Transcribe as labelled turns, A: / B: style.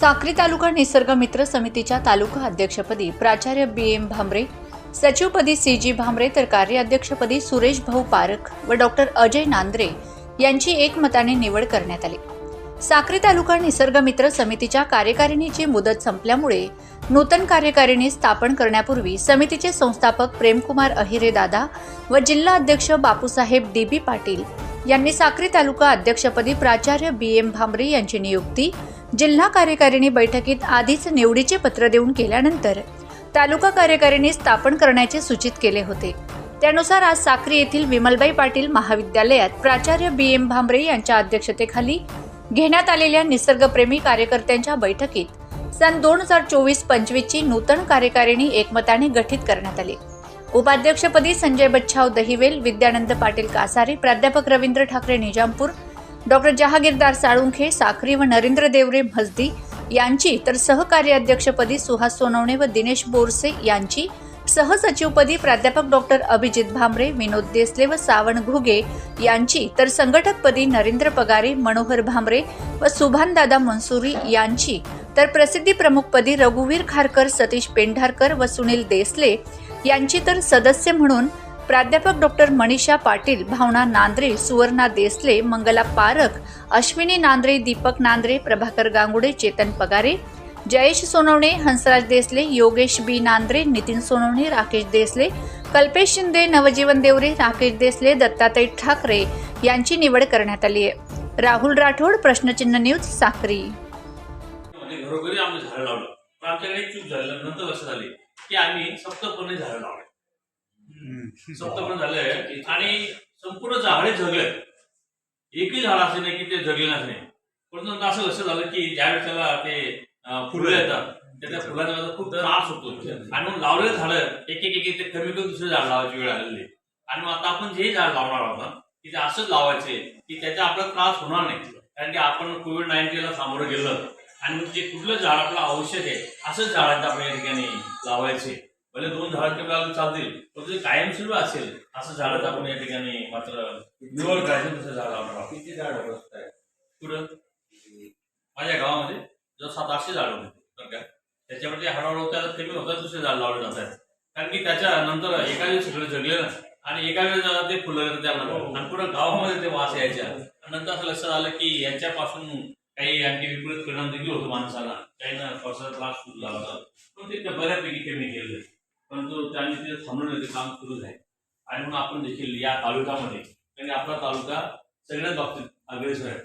A: साक्री तालुका निसर्ग मित्र समितीच्या तालुका अध्यक्षपदी प्राचार्य बी एम भामरे सचिवपदी सी जी भामरे तर कार्याध्यक्षपदी सुरेश भाऊ पारख व डॉक्टर अजय नांद्रे यांची एकमताने निवड करण्यात आली. साक्री तालुका निसर्ग मित्र समितीच्या कार्यकारिणीची मुदत संपल्यामुळे नूतन कार्यकारिणी स्थापन करण्यापूर्वी समितीचे संस्थापक प्रेमकुमार अहिरे दादा व जिल्हा अध्यक्ष बापूसाहेब डी बी पाटील यांनी साक्री तालुका अध्यक्षपदी प्राचार्य बी एम भांबरे यांची नियुक्ती जिल्हा कार्यकारिणी बैठकीत आधीच निवडीचे पत्र देऊन केल्यानंतर तालुका कार्यकारिणी स्थापन करण्याचे सूचित केले होते. त्यानुसार आज साक्री येथील विमलबाई पाटील महाविद्यालयात प्राचार्य बी एम भांबरे यांच्या अध्यक्षतेखाली घेण्यात आलेल्या निसर्गप्रेमी कार्यकर्त्यांच्या बैठकीत सन दोन हजार चोवीस पंचवीसची नूतन कार्यकारिणी एकमताने गठीत करण्यात आली. उपाध्यक्षपदी संजय बच्छाव दहिवेल विद्यानंद पाटील कासारे प्राध्यापक रवींद्र ठाकरे निजामपूर डॉक्टर जहागीरदार साळुंखे साखरी व नरेंद्र देवरे म्हसदी यांची तर सहकार्याध्यक्षपदी सुहास सोनवणे व दिनेश बोरसे यांची सहसचिवपदी प्राध्यापक डॉक्टर अभिजित भामरे विनोद देसले व सावण घुगे यांची तर संघटकपदी नरेंद्र पगारे मनोहर भामरे व सुभानदादा मनसुरी यांची तर प्रसिद्धी प्रमुखपदी रघुवीर खारकर सतीश पेंढारकर व सुनील देसले यांची तर सदस्य म्हणून प्राध्यापक डॉक्टर मनीषा पाटील भावना नांद्रे सुवर्णा देसले मंगला पारख अश्विनी नांद्रे दीपक नांद्रे प्रभाकर गांगुडे चेतन पगारे जयेश सोनवणे हंसराज देसले योगेश बी नांद्रे नितीन सोनवणे राकेश देसले कल्पेश शिंदे नवजीवन देवरे राकेश देसले दत्तात्रय ठाकरे यांची निवड करण्यात आली आहे. राहुल राठोड प्रश्नचिन्ह न्यूज
B: साखरी घरोघरी आम्ही झाडं लावलं. आमच्याकडे चूक झाली. नंतर लक्षात आले की आम्ही सप्तपणे झाडं लावले. सप्तपर्ण झाले. आणि संपूर्ण झाडे जगले एकही झाड असे नाही की ते जगले नाही परंतु असं लक्षात आलं की ज्यावेळेस त्याला ते फुलं येतात तर त्या फुलांचा माझा खूप त्रास होतो. आणि मग लावलेलं झाडं एक एक एक ते कमी कमी दुसरे झाड लावायची वेळ आलेली. आणि मग आता आपण जे झाड लावणार आहोत की ते असंच लावायचे की त्याचा आपला त्रास होणार नाही. कारण की आपण कोविड नाईन्टीनला सामोरं गेलं. आणि मग जे कुठलं झाड आपलं आवश्यक आहे असंच झाडांचं आपण या ठिकाणी लावायचे. भले दोन झाड तेवढं चालतील. पण ते कायमस्वरूपी असेल असं झाडच आपण या ठिकाणी मात्र निवड करायचं तसं झाड लावणार
C: किती झाड
B: कुठं? माझ्या गावामध्ये जर सात आठशे झाड होते तर काय त्याच्यामध्ये हळूहळू त्याला कमी होतात दुसरे झाड लावले जात आहेत कारण की त्याच्यानंतर एका वेळी सगळे जगले ना आणि एका वेळेस ते फुलं येतात त्याला आणि पुढे गावामध्ये ते वास यायच्या. आणि नंतर असं लक्षात आलं की यांच्यापासून काही आणखी विपरीत परिणाम देखील होतो माणसाला. काही ना त्रास सुरू झाला होता पण ते बऱ्यापैकी कमी केलं परंतु त्यांनी तिथे थांबवण्याचं ते काम सुरू आहे आणि म्हणून आपण देखील या तालुक्यामध्ये कारण आपला तालुका सगळ्याच बाबतीत अग्रेसर आहे.